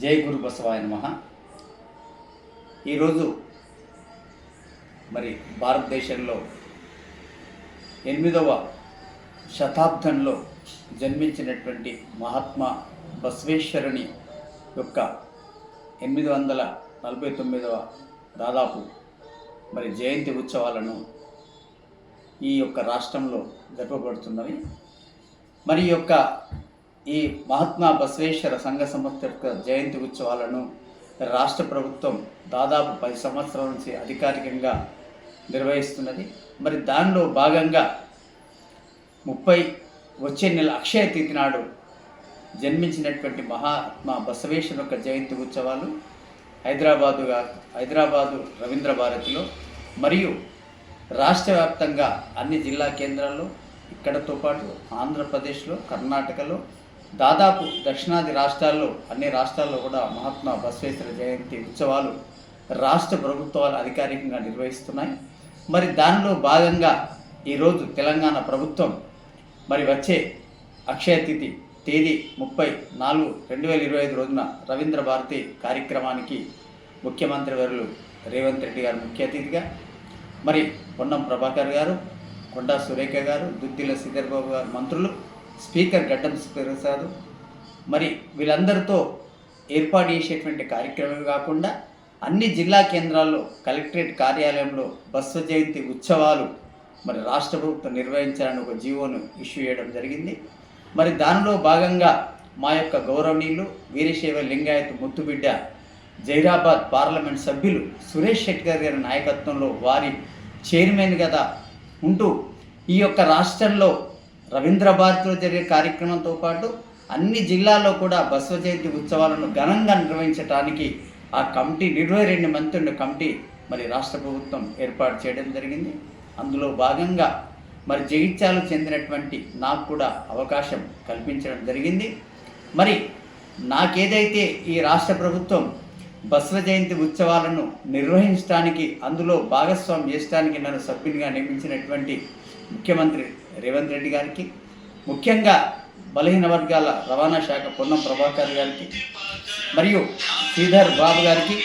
జై గురు బసవాయ నమ. ఈరోజు మరి భారతదేశంలో ఎనిమిదవ శతాబ్దంలో జన్మించినటువంటి మహాత్మా బసవేశ్వరుని యొక్క ఎనిమిది వందల నలభై తొమ్మిదవ దాదాపు మరి జయంతి ఉత్సవాలను ఈ యొక్క రాష్ట్రంలో జరపబడుతున్నవి. మరి యొక్క ఈ మహాత్మా బసవేశ్వర సంఘ సంస్థ యొక్క జయంతి ఉత్సవాలను రాష్ట్ర ప్రభుత్వం దాదాపు పది సంవత్సరాల నుంచి అధికారికంగా నిర్వహిస్తున్నది. మరి దానిలో భాగంగా ముప్పై వచ్చే నెల అక్షయ తిథి నాడు జన్మించినటువంటి మహాత్మా బసవేశ్వర యొక్క జయంతి ఉత్సవాలు హైదరాబాదుగా హైదరాబాదు రవీంద్ర భారతిలో మరియు రాష్ట్ర వ్యాప్తంగా అన్ని జిల్లా కేంద్రాల్లో ఇక్కడతో పాటు ఆంధ్రప్రదేశ్లో కర్ణాటకలో దాదాపు దక్షిణాది రాష్ట్రాల్లో అన్ని రాష్ట్రాల్లో కూడా మహాత్మా బసవేశ్వర జయంతి ఉత్సవాలు రాష్ట్ర ప్రభుత్వాలు అధికారికంగా నిర్వహిస్తున్నాయి. మరి దానిలో భాగంగా ఈరోజు తెలంగాణ ప్రభుత్వం మరి వచ్చే అక్షయ తిథి తేదీ ముప్పై నాలుగు రెండు వేల ఇరవై ఐదు రోజున రవీంద్ర భారతి కార్యక్రమానికి ముఖ్యమంత్రి వర్యులు రేవంత్ రెడ్డి గారు ముఖ్య అతిథిగా మరి పొన్నం ప్రభాకర్ గారు కొండా సురేఖ గారు దుద్దిల శ్రీధర్ బాబు గారు మంత్రులు స్పీకర్ గడ్డం ప్రసాద్. మరి వీళ్ళందరితో ఏర్పాటు చేసేటువంటి కార్యక్రమం కాకుండా అన్ని జిల్లా కేంద్రాల్లో కలెక్టరేట్ కార్యాలయంలో బస్వ జయంతి ఉత్సవాలు మరి రాష్ట్ర ప్రభుత్వం నిర్వహించాలని ఒక జీవోను ఇష్యూ చేయడం జరిగింది. మరి దానిలో భాగంగా మా యొక్క గౌరవనీయులు వీరశైవ లింగాయత్ ముత్తుబిడ్డ జైరాబాద్ పార్లమెంట్ సభ్యులు సురేష్ శెట్కర్ గారి నాయకత్వంలో వారి చైర్మన్ కదా ఉంటూ ఈ యొక్క రాష్ట్రంలో రవీంద్ర భారతిలో జరిగే కార్యక్రమంతో పాటు అన్ని జిల్లాల్లో కూడా బసవ జయంతి ఉత్సవాలను ఘనంగా నిర్వహించడానికి ఆ కమిటీ ఇరవై రెండు మంత్రుల కమిటీ మరి రాష్ట్ర ప్రభుత్వం ఏర్పాటు చేయడం జరిగింది. అందులో భాగంగా మరి జగిత్యాలకు చెందినటువంటి నాకు కూడా అవకాశం కల్పించడం జరిగింది. మరి నాకేదైతే ఈ రాష్ట్ర ప్రభుత్వం బసవ జయంతి ఉత్సవాలను నిర్వహించడానికి అందులో భాగస్వామ్యం చేయడానికి నన్ను సభ్యునిగా నియమించినటువంటి ముఖ్యమంత్రి రేవంత్ రెడ్డి గారికి ముఖ్యంగా బలహీన వర్గాల రవాణా శాఖ పొన్నం ప్రభాకర్ గారికి మరియు శ్రీధర్ బాబు గారికి.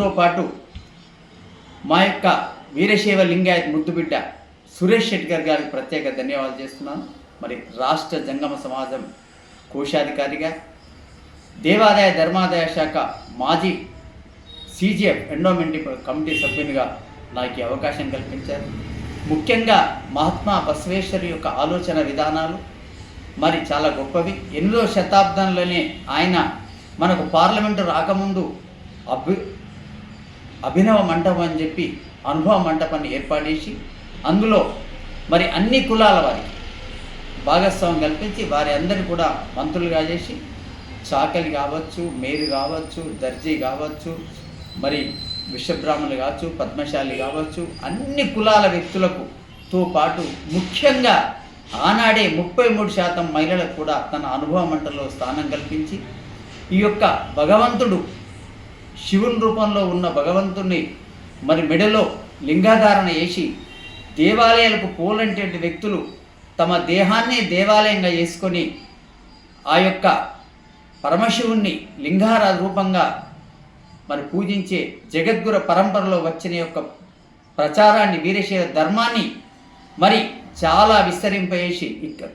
తో పాటు మా యొక్క వీరశైవ లింగాయత్ ముద్దుబిడ్డ సురేష్ శెట్కర్ గారికి ప్రత్యేక ధన్యవాదాలు చేస్తున్నాను. మరి రాష్ట్ర జంగమ సమాజం కోశాధికారిగా దేవాదాయ ధర్మాదాయ శాఖ మాజీ సీజీఎఫ్ ఎండోమెంట్ కమిటీ సభ్యునిగా నాకు అవకాశం కల్పించారు. ముఖ్యంగా మహాత్మా బసవేశ్వరి యొక్క ఆలోచన విధానాలు మరి చాలా గొప్పవి. ఎన్నో శతాబ్దంలోనే ఆయన మనకు పార్లమెంటు రాకముందు అభి అభినవ మంటపం అని చెప్పి అనుభవ మంటపాన్ని ఏర్పాటేసి అందులో మరి అన్ని కులాల వారికి భాగస్వామ్యం కల్పించి వారి అందరిని కూడా మంత్రులుగా చేసి చాకలి కావచ్చు మేరు కావచ్చు దర్జీ కావచ్చు మరి విశ్వబ్రాహ్మణులు కావచ్చు పద్మశాలి కావచ్చు అన్ని కులాల వ్యక్తులకు తో పాటు ముఖ్యంగా ఆనాడే ముప్పై మూడు శాతం మహిళలకు కూడా తన అనుభవ మంటలో స్థానం కల్పించి ఈ యొక్క భగవంతుడు శివుని రూపంలో ఉన్న భగవంతుణ్ణి మరి మెడలో లింగాధారణ చేసి దేవాలయాలకు పోలంటే వ్యక్తులు తమ దేహాన్నే దేవాలయంగా చేసుకొని ఆ యొక్క పరమశివుణ్ణి లింగార రూపంగా మరి పూజించే జగద్గుర పరంపరలో వచ్చిన యొక్క ప్రచారాన్ని వీరశైవ ధర్మాన్ని మరి చాలా విస్తరింపేసి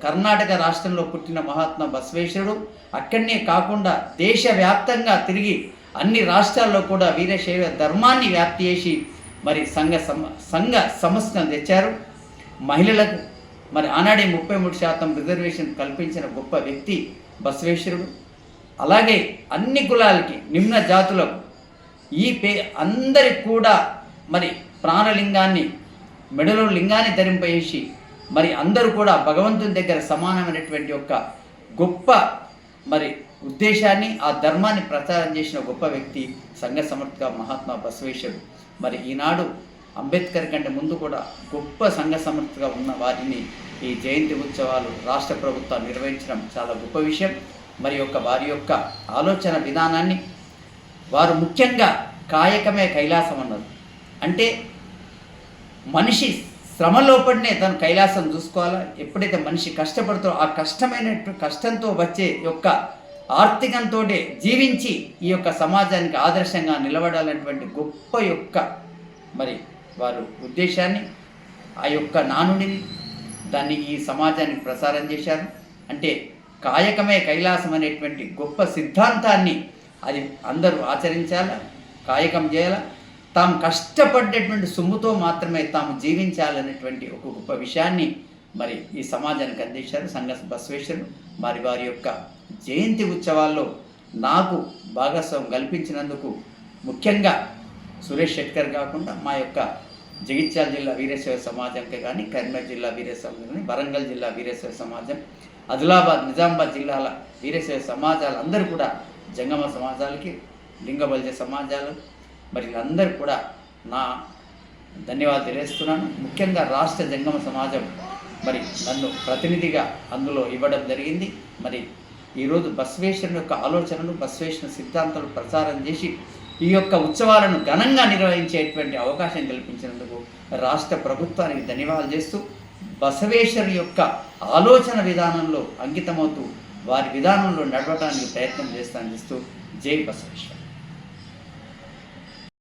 కర్ణాటక రాష్ట్రంలో పుట్టిన మహాత్మా బసవేశ్వరుడు అక్కడనే కాకుండా దేశవ్యాప్తంగా తిరిగి అన్ని రాష్ట్రాల్లో కూడా వీరశైవ ధర్మాన్ని వ్యాప్తి చేసి మరి సంఘ సమ సంఘ సంస్థను తెచ్చారు. మహిళలకు మరి ఆనాడే ముప్పై మూడు శాతం రిజర్వేషన్ కల్పించిన గొప్ప వ్యక్తి బసవేశ్వరుడు. అలాగే అన్ని కులాలకి నిమ్న జాతులకు ఈ పే అందరికి కూడా మరి ప్రాణలింగాన్ని మెడలో లింగాన్ని ధరింపేసి మరి అందరూ కూడా భగవంతుని దగ్గర సమానమైనటువంటి యొక్క గొప్ప మరి ఉద్దేశాన్ని ఆ ధర్మాన్ని ప్రచారం చేసిన గొప్ప వ్యక్తి సంఘ సమర్థక మహాత్మా బసవేశ్వరుడు. మరి ఈనాడు అంబేద్కర్ కంటే ముందు కూడా గొప్ప సంఘ సమర్థగా ఉన్న వారిని ఈ జయంతి ఉత్సవాలు రాష్ట్ర ప్రభుత్వాలు నిర్వహించడం చాలా గొప్ప విషయం. మరి యొక్క వారి యొక్క ఆలోచన విధానాన్ని వారు ముఖ్యంగా కాయకమే కైలాసం అన్నారు. అంటే మనిషి శ్రమలోపడినే తను కైలాసం చూసుకోవాలా? ఎప్పుడైతే మనిషి కష్టపడుతో ఆ కష్టమైన కష్టంతో వచ్చే యొక్క ఆర్థికంతో జీవించి ఈ యొక్క సమాజానికి ఆదర్శంగా నిలబడాలనేటువంటి గొప్ప యొక్క మరి వారు ఉద్దేశాన్ని ఆ యొక్క నానుడిని దాన్ని ఈ సమాజానికి ప్రసారం చేశారు. అంటే కాయకమే కైలాసం అనేటువంటి గొప్ప సిద్ధాంతాన్ని అది అందరూ ఆచరించాలా? కాయకం చేయాలా? తాము కష్టపడ్డటువంటి సొమ్ముతో మాత్రమే తాము జీవించాలనేటువంటి ఒక గొప్ప విషయాన్ని మరి ఈ సమాజానికి అందించారు సంఘ బసవేశ్వరుడు మరి వారి యొక్క జయంతి ఉత్సవాల్లో నాకు భాగస్వామ్యం కల్పించినందుకు ముఖ్యంగా సురేష్ శెట్కర్ కాకుండా మా యొక్క జగిత్యాల జిల్లా వీరేశ్వర సమాజంకి కానీ కరీంనగర్ జిల్లా వీరేశ్వర కానీ వరంగల్ జిల్లా వీరేశ్వర సమాజం ఆదిలాబాద్ నిజామాబాద్ జిల్లాల వీరేశ్వర సమాజాలు అందరూ కూడా జంగమ సమాజాలకి లింగబల్జ సమాజాలు. మరి వీళ్ళందరూ కూడా నా ధన్యవాదాలు తెలియజేస్తున్నాను. ముఖ్యంగా రాష్ట్ర జంగమ సమాజం మరి నన్ను ప్రతినిధిగా అందులో ఇవ్వడం జరిగింది. మరి ఈరోజు బస్వేశ్వరుని యొక్క ఆలోచనలు బసవేశ్వర సిద్ధాంతాలు ప్రచారం చేసి ఈ యొక్క ఉత్సవాలను ఘనంగా నిర్వహించేటువంటి అవకాశం కల్పించినందుకు రాష్ట్ర ప్రభుత్వానికి ధన్యవాదాలు చేస్తూ బసవేశ్వరు యొక్క ఆలోచన విధానంలో అంకితమవుతూ వారి విధానంలో నడవడానికి ప్రయత్నం చేస్తానని ఇస్తూ జై బసవేశ్వర.